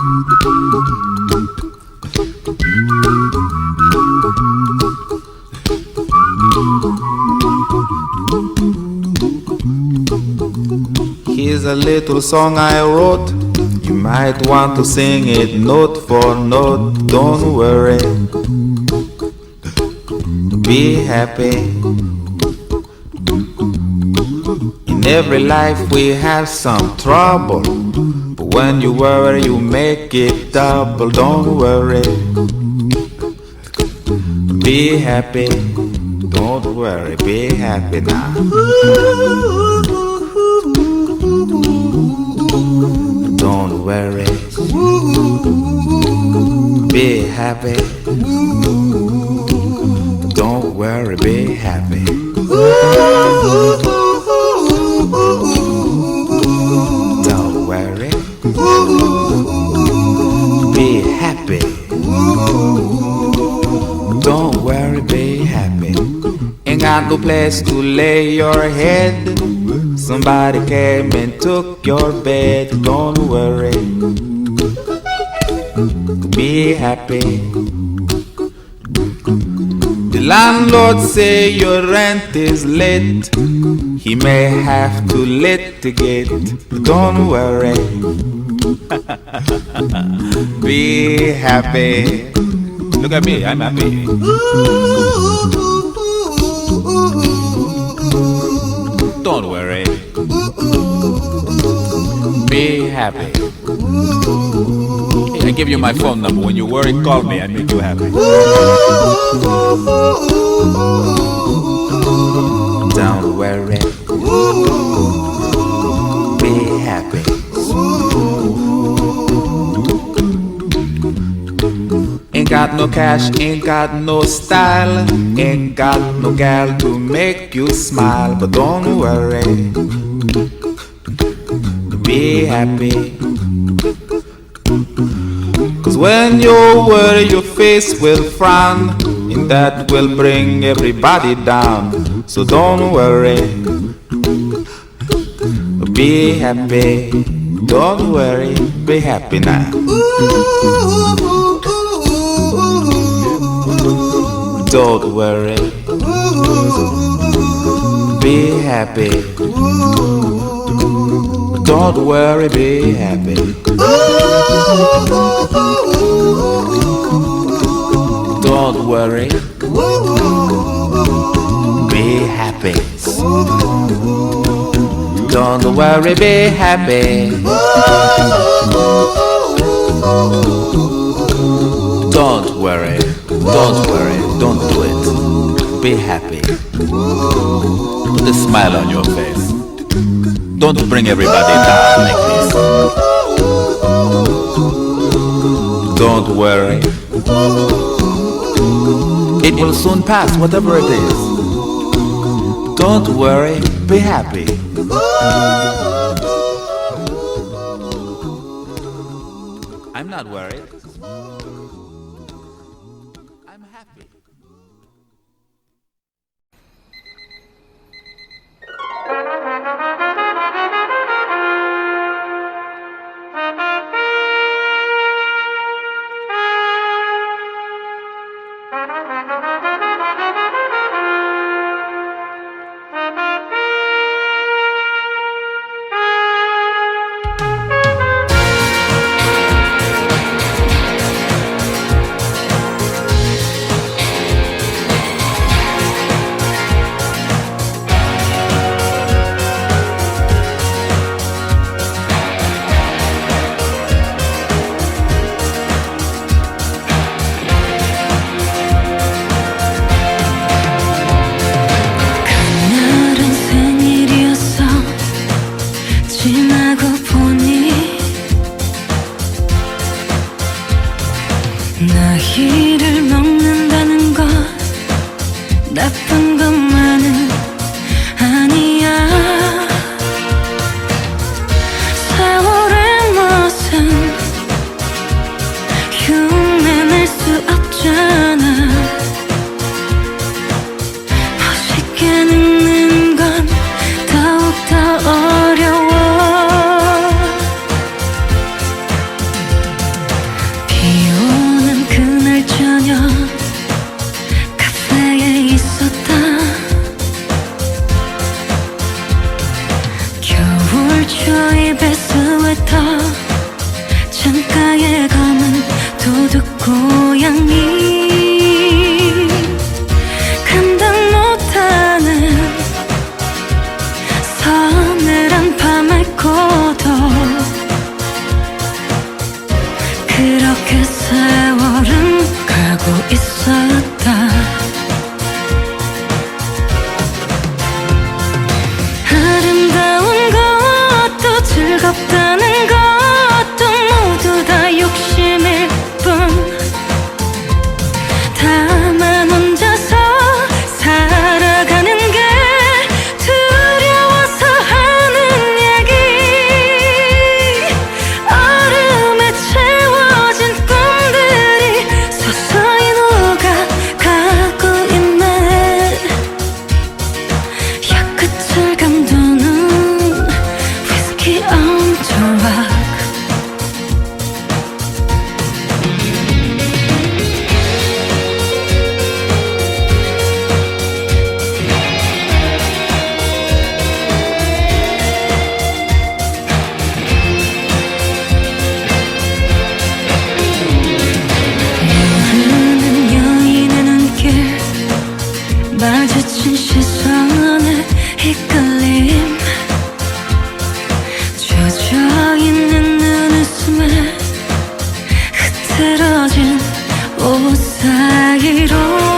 Here's a little song I wrote. You might want to sing it note for note. Don't worry. Be happy. In every life we have some trouble. When you worry, you make it double. Don't worry. Be happy. Don't worry. Be happy now. Don't worry. Be happy. Don't worry, be happy. No place to lay your head. Somebody came and took your bed. Don't worry. Be happy. The landlord say your rent is late. He may have to litigate. Don't worry. Be happy. Look at me, I'm happy. Be happy. I give you my phone number. When you worry, call me. I make you happy. Don't worry. Be happy. Ain't got no cash, ain't got no style, ain't got no gal to make you smile, but don't worry. Be happy. Cause when you worry, your face will frown, and that will bring everybody down. So don't worry. Be happy. Don't worry. Be happy now. Don't worry. Be happy. Don't worry, be happy. Don't worry. Be happy. Don't worry, be happy. Don't worry. Don't worry. Don't do it. Be happy. Put a smile on your face. Don't bring everybody down like this. Don't worry. It will soon pass, whatever it is. Don't worry, be happy. I'm not worried. 나이를 먹는다는 건 나쁜 것만 즐겁다는 것도 모두 다 욕심일 뿐. 다만 혼자서 살아가는 게 두려워서 하는 얘기. 얼음에 채워진 꿈들이 서서히 녹아가고 있네. 혀끝을 감도는 위스키 엄 좋아 흐트러진 옷 사이로